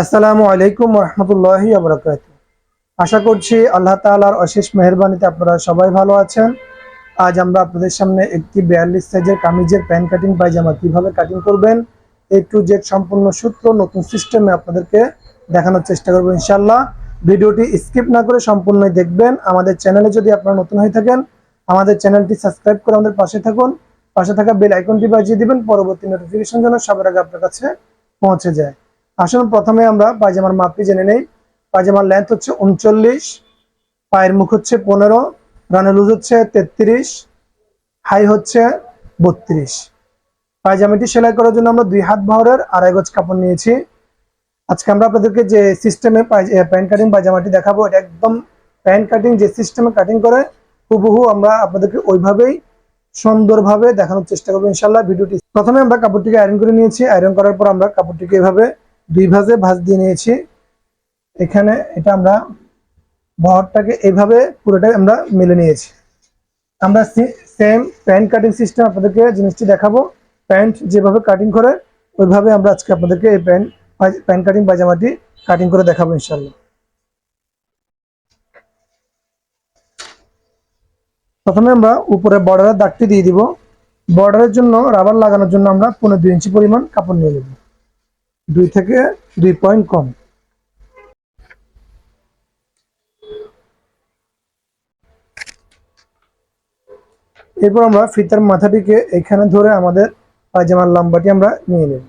আসসালামু আলাইকুম রহমতুল্লাহি আবরাকাত আশা করছি আল্লাহ তাআলার অশেষ মেহরবানিতে আপনারা সবাই ভালো আছেন। আজ আমরা আপনাদের সামনে একটি বিয়াল্লিশ সাইজের কামিজের প্যান্ট কাটিং পায়জামা কীভাবে কাটিং করবেন, এ টু জেড সম্পূর্ণ সূত্র নতুন সিস্টেমে আপনাদেরকে দেখানোর চেষ্টা করব ইনশাল্লাহ ভিডিওটি স্কিপ না করে সম্পূর্ণই দেখবেন। আমাদের চ্যানেলে যদি আপনারা নতুন হয়ে থাকেন, আমাদের চ্যানেলটি সাবস্ক্রাইব করে আমাদের পাশে থাকুন। পাশে থাকা বেল আইকনটি বাজিয়ে দিবেন, পরবর্তী নোটিফিকেশন যেন সবার আগে আপনার কাছে পৌঁছে যায়। আসুন প্রথমে আমরা পায়জামার মাপটি জেনে নেই। পায়জামার লেন্থ হচ্ছে উনচল্লিশ, পায়ের মুখ হচ্ছে পনেরো, রানের লুজ হচ্ছে তেত্রিশ হাই হচ্ছে বত্রিশ। পায়জামাটি সেলাই করার জন্য আমরা দুই হাত বহরের আড়াই গজ কাপড় নিয়েছি। আজকে আমরা আপনাদেরকে যে সিস্টেমে প্যান্ট কাটিং পায়জামাটি দেখাবো, এটা একদম প্যান্ট কাটিং যে সিস্টেমে কাটিং করে হুবহু আমরা আপনাদেরকে ওইভাবেই সুন্দরভাবে দেখানোর চেষ্টা করব ইনশাল্লাহ ভিডিওটি। প্রথমে আমরা কাপড়টিকে আয়রন করে নিয়েছি। আয়রন করার পর আমরা কাপড়টিকে এভাবে দুই ভাজে ভাজ দিয়ে নিয়েছি। এখানে এটা আমরা বহরটাকে এইভাবে পুরোটাই আমরা মেলে নিয়েছি। আমরা সেম প্যান্ট কাটিং সিস্টেম আপনাদেরকে জিনিসটি দেখাবো। প্যান্ট যেভাবে কাটিং করে, ওইভাবে আমরা আজকে আপনাদেরকে এই প্যান্ট প্যান্ট কাটিং পায়জামাটি কাটিং করে দেখাবো ইনশাল্লাহ প্রথমে আমরা উপরে বর্ডারের দাগটি দিয়ে দিব। বর্ডারের জন্য রাবার লাগানোর জন্য আমরা পনেরো দুই ইঞ্চি পরিমাণ কাপড় নিয়ে নেব। দুই থেকে দুই পয়েন্ট কম। এরপর আমরা ফিতার মাথাটিকে এখানে ধরে আমাদের পায়জামার লম্বাটি আমরা নিয়ে নেব।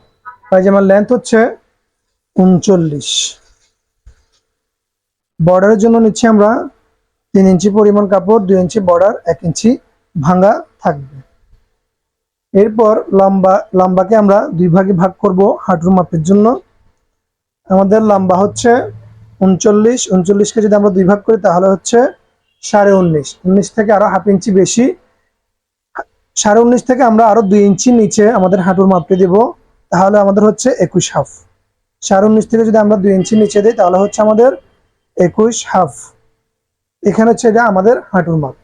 পায়জামার লেন্থ হচ্ছে উনচল্লিশ। বর্ডারের জন্য নিচ্ছি আমরা তিন ইঞ্চি পরিমাণ কাপড়, দুই ইঞ্চি বর্ডার এক ইঞ্চি ভাঙা থাকবে। এরপর লম্বা, লম্বাকে আমরা দুই ভাগে ভাগ করব হাঁটুর মাপের জন্য। আমাদের লম্বা হচ্ছে উনচল্লিশ, উনচল্লিশকে যদি আমরা দুই ভাগ করি তাহলে হচ্ছে সাড়ে উনিশ। উনিশ থেকে আরও হাফ ইঞ্চি বেশি। সাড়ে উনিশ থেকে আমরা আরও দুই ইঞ্চি নিচে আমাদের হাঁটুর মাপটি দেব। তাহলে আমাদের হচ্ছে একুশ হাফ। সাড়ে উনিশ থেকে যদি আমরা দুই ইঞ্চি নিচে দিই তাহলে হচ্ছে আমাদের একুশ হাফ। এখানে হচ্ছে এটা আমাদের হাঁটুর মাপ।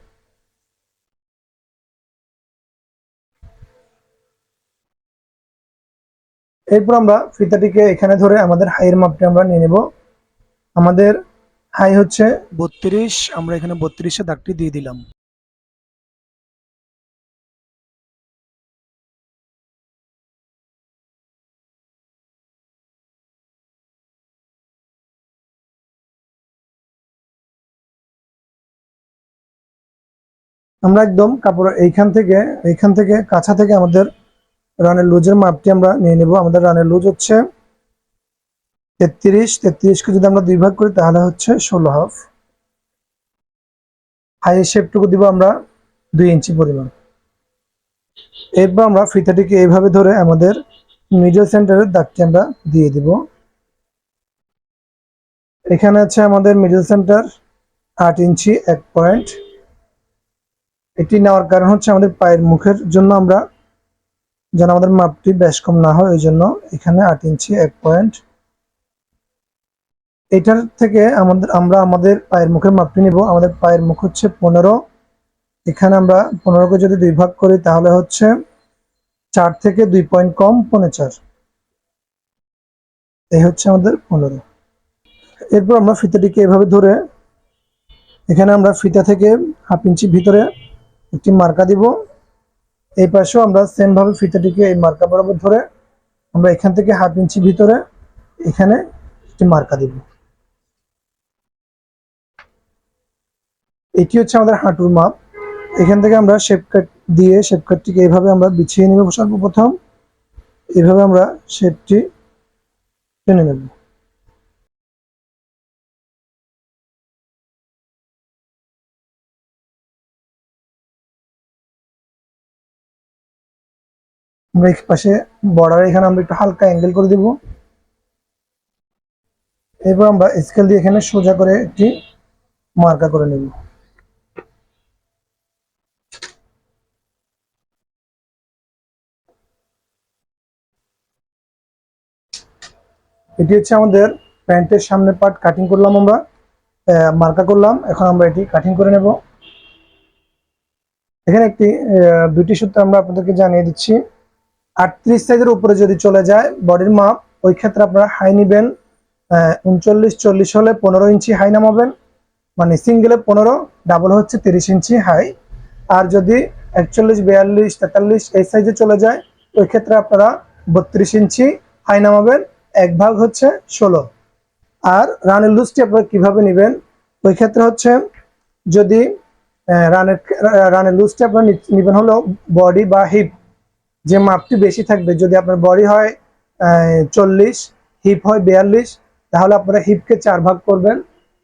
এরপর আমরা ফিতাটিকে এখানে ধরে আমাদের হাইয়ের মাপটি আমরা নিয়ে নেব। আমাদের হাই হচ্ছে বত্রিশ, আমরা এখানে বত্রিশে দাগটি দিয়ে দিলাম। আমরা একদম কাপড় এইখান থেকে এইখান থেকে কাছা থেকে আমাদের রানের লুজের মাপটি আমরা নিয়ে নেব। আমাদের রানের লুজ হচ্ছে তেত্রিশ। তেত্রিশকে যদি আমরা দুই ভাগ করি, তাহলে হচ্ছে ষোলো হাফ। হাই শেপটুকু দিব আমরা দুই ইঞ্চি পরিমাণ। এরপর আমরা ফিতাটিকে এইভাবে ধরে আমাদের মিডল সেন্টারের দাগটি আমরা দিয়ে দিব। এখানে আছে আমাদের মিডল সেন্টার আট ইঞ্চি, এক পয়েন্ট এটি নেওয়ার কারণ হচ্ছে আমাদের পায়ের মুখের জন্য আমরা যেন আমাদের মাপটি বেশ কম না হয় ওই জন্য এখানে আট ইঞ্চি এক পয়েন্ট এটার থেকে আমাদের, আমরা আমাদের পায়ের মুখের মাপটি নিব। আমাদের পায়ের মুখ হচ্ছে পনেরো। এখানে আমরা পনেরোকে যদি দুই ভাগ করি, তাহলে হচ্ছে চার থেকে দুই পয়েন্ট কম পনে চার। এই হচ্ছে আমাদের পনেরো। এরপর আমরা ফিতাটিকে এভাবে ধরে, এখানে আমরা ফিতা থেকে হাফ ইঞ্চি ভিতরে একটি মার্কা দিব। এই পাশেও আমরা সেম ভাবে ফিতাটিকে এই মার্কা বরাবর ধরে আমরা এখান থেকে হাফ ইঞ্চি ভিতরে এখানে একটি মার্কা দিব। এটি হচ্ছে আমাদের হাঁটুর মাপ। এখান থেকে আমরা শেপ কাট দিয়ে শেপ কাটটিকে এইভাবে আমরা বিছিয়ে নেব সর্বপ্রথম। এইভাবে আমরা শেপটি টেনে নেব। আমরা পাশে বর্ডার এখানে আমরা একটু হালকা অ্যাঙ্গেল করে দিব। এরপর আমরা স্কেল দিয়ে এখানে সোজা করে একটি মার্কা করে নেব। এটি হচ্ছে আমাদের প্যান্টের সামনের পার্ট কাটিং করলাম আমরা। মার্কা করলাম, এখন আমরা এটি কাটিং করে নেব। এখানে একটি দুটি সূত্র আমরা আপনাদেরকে জানিয়ে দিচ্ছি। আটত্রিশ সাইজের উপরে যদি চলে যায় বডির মাপ, ওই ক্ষেত্রে আপনারা হাই নিবেন উনচল্লিশ, চল্লিশ হলে পনেরো ইঞ্চি হাই নামাবেন মানে সিঙ্গেলে পনেরো ডাবল হচ্ছে তিরিশ ইঞ্চি হাই আর যদি একচল্লিশ, বিয়াল্লিশ, তেতাল্লিশ এই সাইজে চলে যায়, ওই ক্ষেত্রে আপনারা বত্রিশ ইঞ্চি হাই নামাবেন, এক ভাগ হচ্ছে ষোলো। আর রানের লুজটি আপনারা কীভাবে নেবেন? ওই ক্ষেত্রে হচ্ছে যদি রানের রানের লুজটি আপনারা নেবেন হলো বডি বা হিপ যে মাপটি বেশি থাকবে, যদি আপনার বডি হয় চল্লিশ হিপ হয় বিয়াল্লিশ, তাহলে আপনারা হিপকে চার ভাগ করবেন।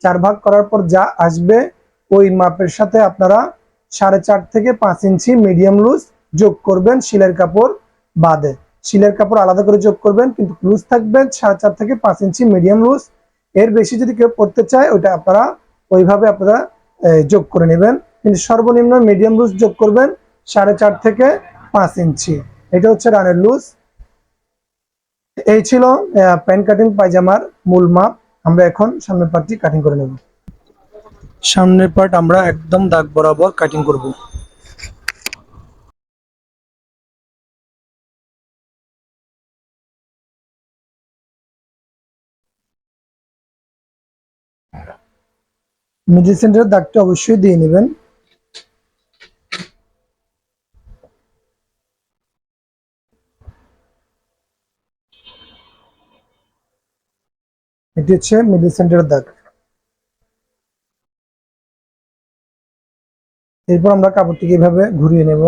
চার ভাগ করার পর যা আসবে, ওই মাপের সাথে আপনারা সাড়ে চার থেকে পাঁচ ইঞ্চি মিডিয়াম লুজ যোগ করবেন শিলের কাপড় বাদে। শিলের কাপড় আলাদা করে যোগ করবেন, কিন্তু লুজ থাকবেন সাড়ে চার থেকে পাঁচ ইঞ্চি মিডিয়াম লুজ এর বেশি যদি কেউ পড়তে চায়, ওটা আপনারা ওইভাবে আপনারা যোগ করে নেবেন। কিন্তু সর্বনিম্ন মিডিয়াম লুজ যোগ করবেন সাড়ে চার থেকে পাঁচ ইঞ্চি। এটা হচ্ছে রানের লুজ। এই ছিল প্যান্ট কাটিং পায়জামার মূল মাপ। আমরা এখন সামনের পার্টটি কাটিং করে নেব। সামনের পার্ট আমরা একদম দাগ বরাবর কাটিং করব। মিডিল সেন্টারের দাগটা অবশ্যই দিয়ে নেবেন। এটি হচ্ছে মিডিল সেন্টারের দাগ। এরপর আমরা কাপড়টিকে এভাবে ঘুরিয়ে নেব।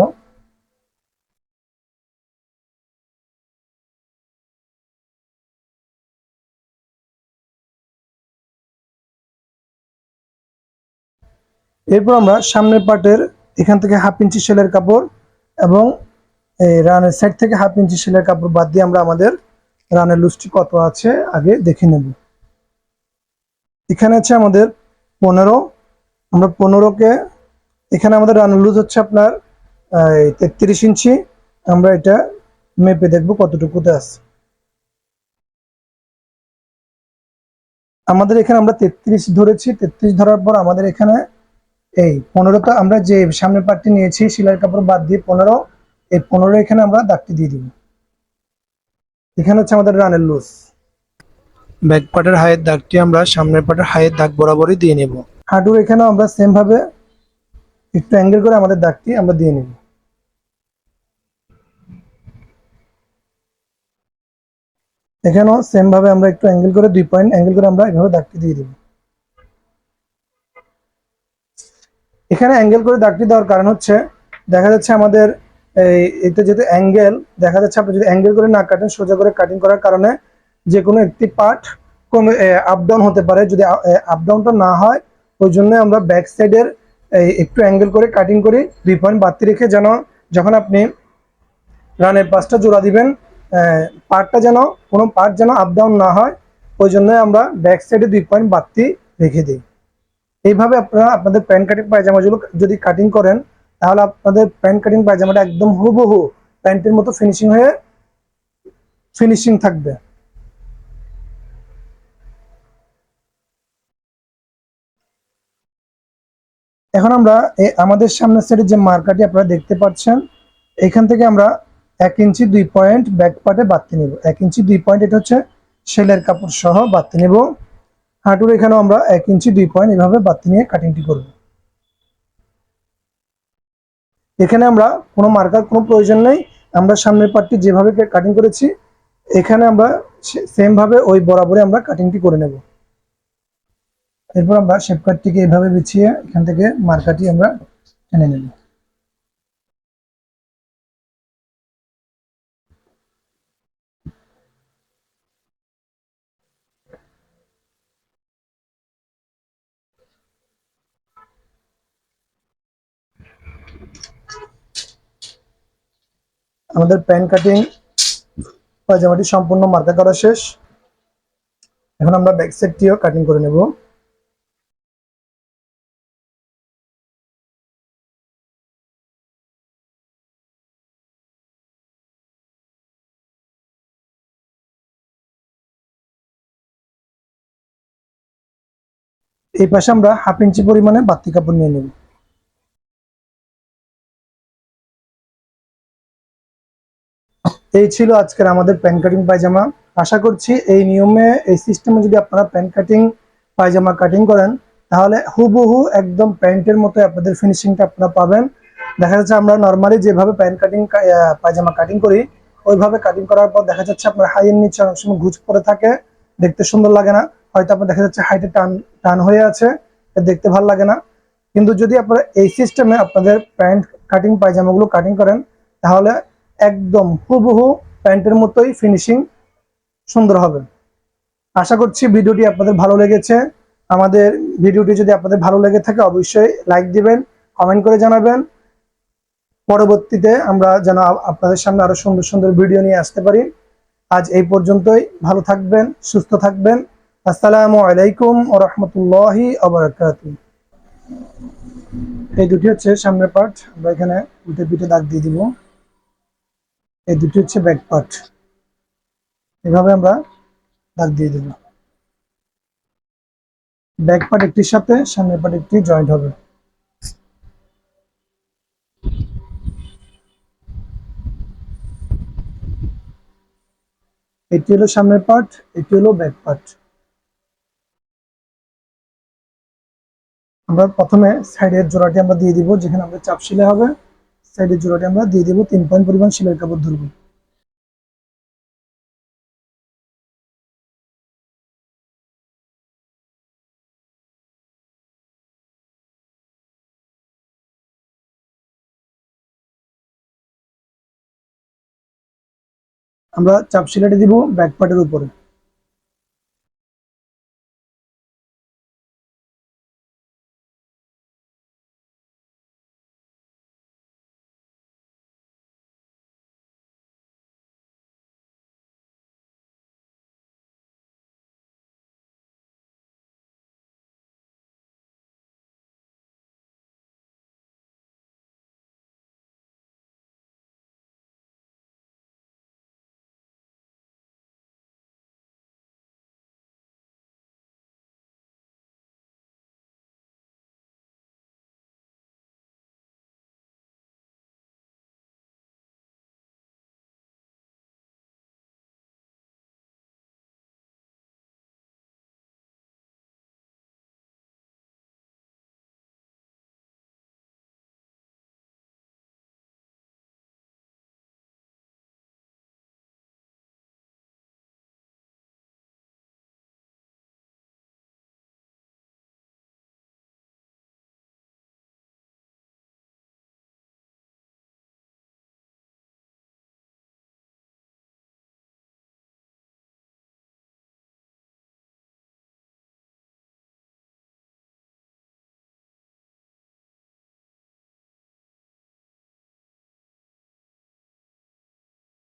এরপর আমরা সামনের পার্টের এখান থেকে হাফ ইঞ্চি সেলের কাপড় এবং এই রানের সাইড থেকে হাফ ইঞ্চি সেলের কাপড় বাদ দিয়ে আমরা আমাদের রানের লুজটি কত আছে আগে দেখে নেব। এখানে আছে আমাদের পনেরো। আমরা পনেরোকে, এখানে আমাদের রানের লুজ হচ্ছে আপনার তেত্রিশ ইঞ্চি। আমরা এটা মেপে দেখব কতটুকুতে আছে। আমাদের এখানে আমরা তেত্রিশ ধরেছি। তেত্রিশ ধরার পর আমাদের এখানে এই পনেরো তো আমরা যে সামনের পার্টটি নিয়েছি, সিলাই কাপড় বাদ দিয়ে পনেরো, এই পনেরো এখানে আমরা দাগটি দিয়ে দিব। এখানে হচ্ছে আমাদের রানের লুজ ব্যাক পার্টের হায়ের দাগটি আমরা সামনের পার্টের হায়ের দাগ বরাবরই দিয়ে নেব। হাঁটুর এখানেও আমরা সেম ভাবে একটু অ্যাঙ্গেল করে আমাদের দাগটি আমরা দিয়ে নেব। এখানেও সেম ভাবে আমরা একটু অ্যাঙ্গেল করে, দুই পয়েন্ট অ্যাঙ্গেল করে আমরা এভাবে দাগটি দিয়ে দিব। এখানে অ্যাঙ্গেল করে দাগটি দেওয়ার কারণ হচ্ছে, দেখা যাচ্ছে আমাদের এই এতে যেহেতু অ্যাঙ্গেল দেখা যাচ্ছে আপনি যদি অ্যাঙ্গেল করে না কাটেন, সোজা করে কাটিং করার কারণে যে কোনো একটি পার্ট কমে আপ ডাউন হতে পারে। যদি আপ ডাউনটা না হয়, ওই জন্য আমরা ব্যাক সাইডের একটু অ্যাঙ্গেল করে কাটিং করি, দুই পয়েন্ট বাড়তি রেখে যেন, যখন আপনি রানের পাঁচটা জোড়া দিবেন পার্টটা যেন, কোনো পার্ট যেন আপ ডাউন না হয়, ওই জন্য আমরা ব্যাক সাইডে দুই পয়েন্ট বাড়তি রেখে দিই। এইভাবে আপনারা আপনাদের প্যান্ট কাটিং পায়জামাগুলো যদি কাটিং করেন, তাহলে আপনাদের প্যান্ট কাটিং পায়জামাটা একদম হুবহু প্যান্টের মতো ফিনিশিং হয়ে ফিনিশিং থাকবে। এখন আমরা আমাদের সামনের সাইডে যে মার্কাটি আপনারা দেখতে পাচ্ছেন, এখান থেকে আমরা এক ইঞ্চি দুই পয়েন্ট ব্যাক পার্টে বাড়তে নেব। এক ইঞ্চি দুই পয়েন্ট এটা হচ্ছে সেলের কাপড় সহ বাড়তে নেব। হাঁটুর এখানেও আমরা এক ইঞ্চি দুই পয়েন্ট এভাবে বাড়তি নিয়ে কাটিংটি করব। এখানে আমরা কোনো মার্কার কোনো প্রয়োজন নেই। আমরা সামনের পার্টটি যেভাবে কাটিং করেছি, এখানে আমরা সেম ভাবে ওই বরাবরই আমরা কাটিংটি করে নেব। এরপর আমরা শেপ এভাবে বিছিয়ে এখান থেকে মার্কাটি আমরা টেনে নেব। আমাদের প্যান কাটিং পায়জামাটি সম্পূর্ণ মার্কা করা শেষ। এখন আমরা ব্যাক সাইডটিও কাটিং করে নেব। এই পাশে আমরা হাফ ইঞ্চি পরিমাণে বাড়তি কাপড় নিয়ে নেব। এই ছিল আজকের আমাদের প্যান কাটিং পায়জামা। আশা করছি এই নিয়মে, এই সিস্টেমে যদি আপনারা প্যান্ট কাটিং, পায়জামা কাটিং করেন, তাহলে হুবহু একদম প্যান্টের মতো আপনাদের ফিনিশিংটা আপনারা পাবেন। দেখা যাচ্ছে আমরা নর্মালি যেভাবে প্যান্ট কাটিং পায়জামা কাটিং করি, ওইভাবে কাটিং করার পর দেখা যাচ্ছে আপনার হাইয়ের নিচে অনেক সময় ঘুচ পরে থাকে, দেখতে সুন্দর লাগে না। হয়তো আপনার দেখা যাচ্ছে হাইটে টান টান হয়ে আছে দেখতে ভালো লাগে না। কিন্তু যদি আপনারা এই সিস্টেমে আপনাদের প্যান্ট কাটিং পায়জামাগুলো কাটিং করেন, তাহলে একদম হুবহু প্যান্টের মতোই ফিনিশিং সুন্দর হবে। আশা করছি ভিডিওটি আপনাদের ভালো লেগেছে। আমাদের ভিডিওটি যদি আপনাদের ভালো লেগে থাকে, অবশ্যই লাইক দিবেন কমেন্ট করে জানাবেন। পরবর্তীতে আমরা যেন আপনাদের সামনে আরও সুন্দর সুন্দর ভিডিও নিয়ে আসতে পারি। আজ এই পর্যন্তই। ভালো থাকবেন, সুস্থ থাকবেন। আসসালামু আলাইকুম ও রহমতুল্লাহি এই দুটি হচ্ছে সামনের পার্ট আমরা এখানে উল্টে পিঠে দাগ দিয়ে দিব। এই দুটি হচ্ছে ব্যাক পার্ট এভাবে আমরা দাগ দিয়ে দেব। ব্যাক পার্ট একটির সাথে, সামনের পার্ট একটি জয়েন্ট হবে। এটি হলো সামনের পার্ট এটি হলো ব্যাক পার্ট। আমরা প্রথমে সাইডের জোড়াটি আমরা দিয়ে দিব, যেখানে আমরা চাপ শিলে হবে। সাইডের জোড়াটি আমরা দিয়ে দিব, তিন পয়েন্ট পরিমাণ শিলের কাপড় ধরবো। আমরা চাপ শিলাটি দিব ব্যাক পার্টের উপরে।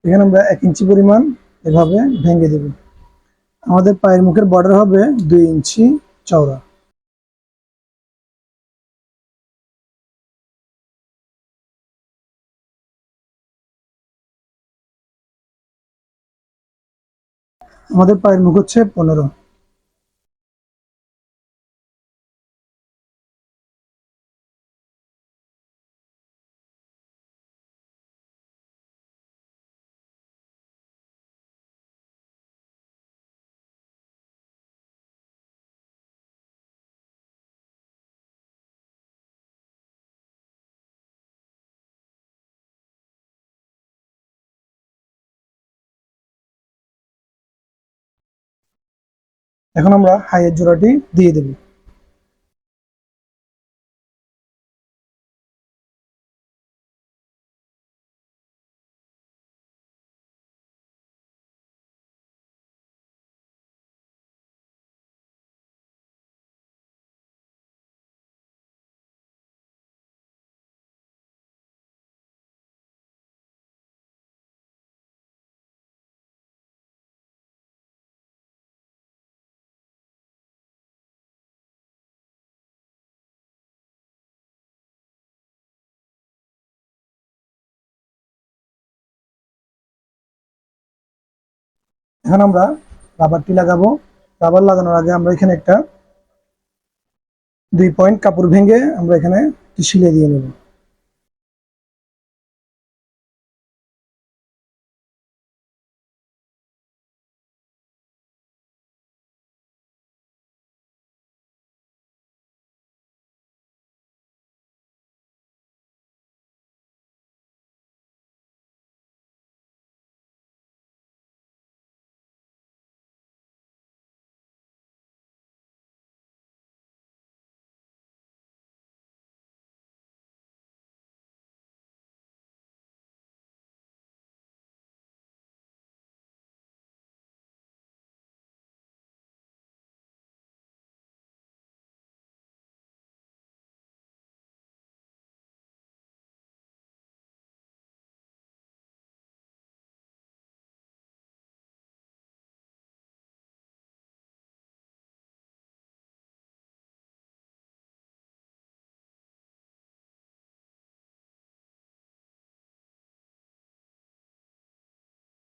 এখানে আমরা এক ইঞ্চি পরিমাণ এভাবে ভেঙে দেব। আমাদের পায়ের মুখের বর্ডার হবে দুই ইঞ্চি চওড়া। আমাদের পায়ের মুখ হচ্ছে পনেরো। এখন আমরা হাইয়ের জোড়াটি দিয়ে দেব। এখন আমরা রাবারটি লাগাবো। রাবার লাগানোর আগে আমরা এখানে একটা দুই পয়েন্ট কাপড় ভেঙে আমরা এখানে শিলে দিয়ে নেব।